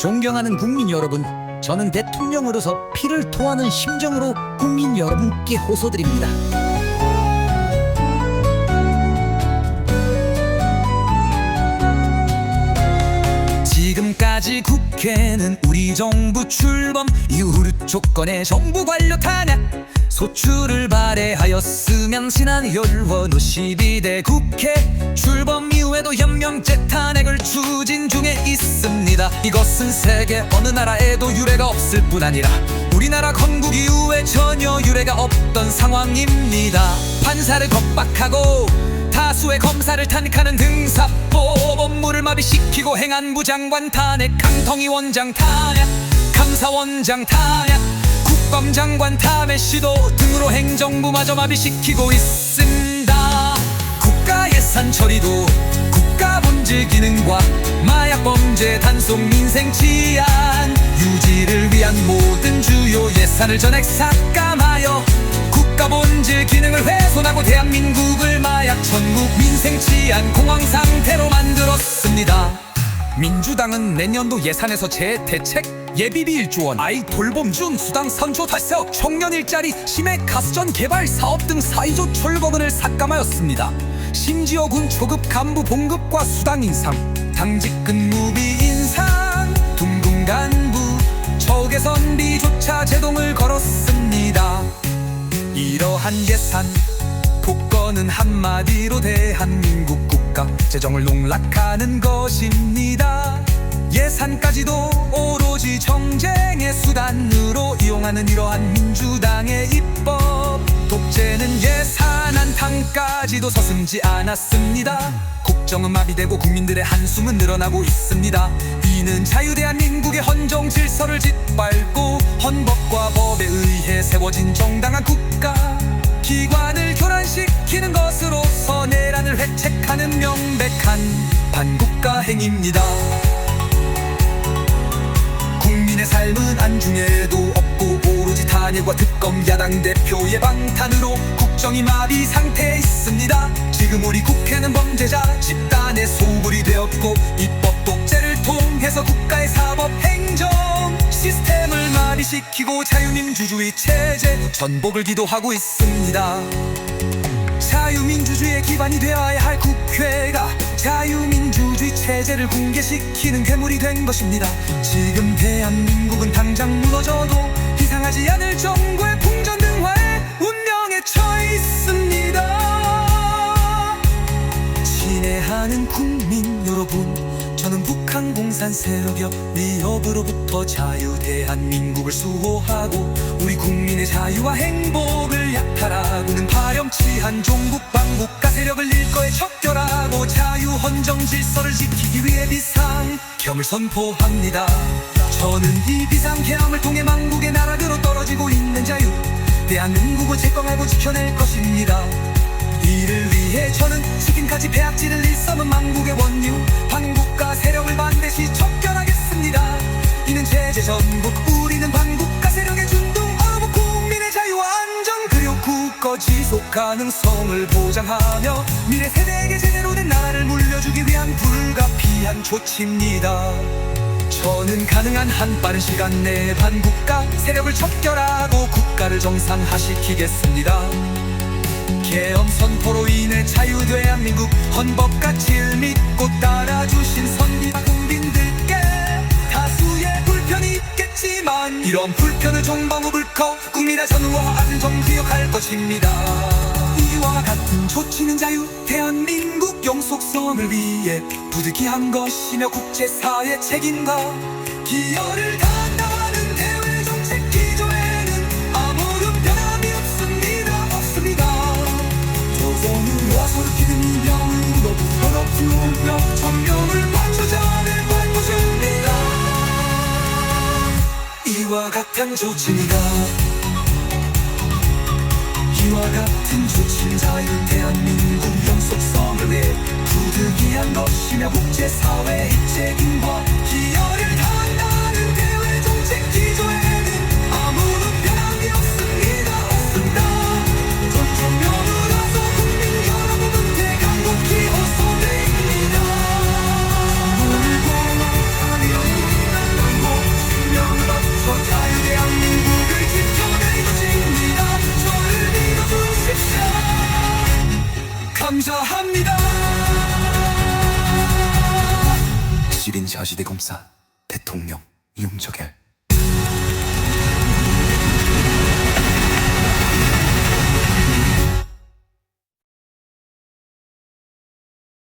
존경하는 국민 여러분, 저는 대통령으로서 피를 토하는 심정으로 국민 여러분께 호소드립니다. 지금까지 국회는 우리 정부 출범 이후 조건의 정부 관료 탄핵 소추를 발해하였으면 지난 10월 52대 국회 출범 이후에도 현명제 탄핵을 추진 중에 있습니다 이것은 세계 어느 나라에도 유례가 없을 뿐 아니라 우리나라 건국 이후에 전혀 유례가 없던 상황입니다. 판사를 겁박하고 다수의 검사를 탄핵하는 등사법 업무를 마비시키고 행안부 장관 탄핵 강통위 원장 탄핵 감사원장 탄핵 국감장관 탄핵 시도 등으로 행정부마저 마비시키고 있습니다. 국가 예산 처리도 국가 본질 기능과 마약 범죄 단속 민생 치안 유지를 위한 모든 주요 예산을 전액 삭감하여 국가 본질 기능을 훼손하고 대한민국을 마약 전국 민생 치안 공황 상태로 만들었습니다. 민주당은 내년도 예산에서 재대책 예비비 1조 원, 아이 돌봄 중 수당 선조 달성, 청년 일자리, 치맥 가스전 개발 사업 등 4위조 철거금을 삭감하였습니다. 심지어 군 초급 간부 봉급과 수당 인상, 당직 근무비 인상, 둥근 간부 적외선비조차 제동을 걸었습니다. 이러한 예산 복권은 한마디로 대한민국 국가 재정을 농락하는 것입니다. 예산까지도 오로지 정쟁의 수단으로 이용하는 이러한 민주당의 입법 독재는 예산 안 당까지도 서슴지 않았습니다. 국정은 마비되고 국민들의 한숨은 늘어나고 있습니다. 이는 자유대한민국의 헌정 질서를 짓밟고 헌법과 법에 의해 세워진 정당한 국가 기관을 교란시키는 것으로서 내란을 획책하는 명백한 반국가 행위입니다. 국민의 삶은 안중에도 없고 오로지 탄핵과 특검 야당 대표의 방탄으로 국정이 마비 상태에 있습니다. 지금 우리 국회는 범죄자 집단의 소굴이 되었고 입법 독재를 통해서 국가의 사법 행정 시스템을 마비시키고 자유민주주의 체제 전복을 기도하고 있습니다. 자유민주주의의 기반이 되어야 할 국회가 자유민주주의 체제를 붕괴시키는 괴물이 된 것입니다. 지금 대한민국은 당장 무너져도 이상하지 않을 정부의 풍전등화에 처해 있습니다. 친애하는 국민 여러분 저는 북한 공산 세력여 위협으로부터 자유 대한민국을 수호하고 우리 국민의 자유와 행복을 약탈하고는 파렴치한 종국 반국가 세력을 일거에 척결하고 자유 헌정 질서를 지키기 위해 비상경을 선포합니다 저는 이 비상계엄을 통해 망국의 나라들로 떨어지고 있는 자유 대한민국을 제거하고 지켜낼 것입니다. 이를 위해 저는 지금까지 폐악질을 일삼은 망국의 원유 반국가 세력을 반드시 척결하겠습니다. 이는 제재 전국 우리는 반국가 세력의 준동 어부 국민의 자유와 안정 그리고 국가 지속 가능성을 보장하며 미래 세대에게 제대로 된 나라를 물려주기 위한 불가피한 조치입니다 저는 가능한 한 빠른 시간 내에 반국가 세력을 척결하고 국가를 정상화시키겠습니다. 계엄 선포로 인해 자유 대한민국 헌법 가치를 믿고 따라주신 선비와 국민들께 다수의 불편이 있겠지만 이런 불편을 정방우 불커 국민의 전우와 안정 기억할 것입니다 이와 같은 조치는 자유. 대한민국 영속성을 위해 부득이한 것이며 국제사회 책임과 기여를 다한다는 대외 정책 기조에는 아무런 변함이 발표입니다. 이와 같은 조치입니다 자유 대한민국 영속성을 위해 부득이한 것이며 국제사회의 책임 민주화시대 검사 대통령 이용적일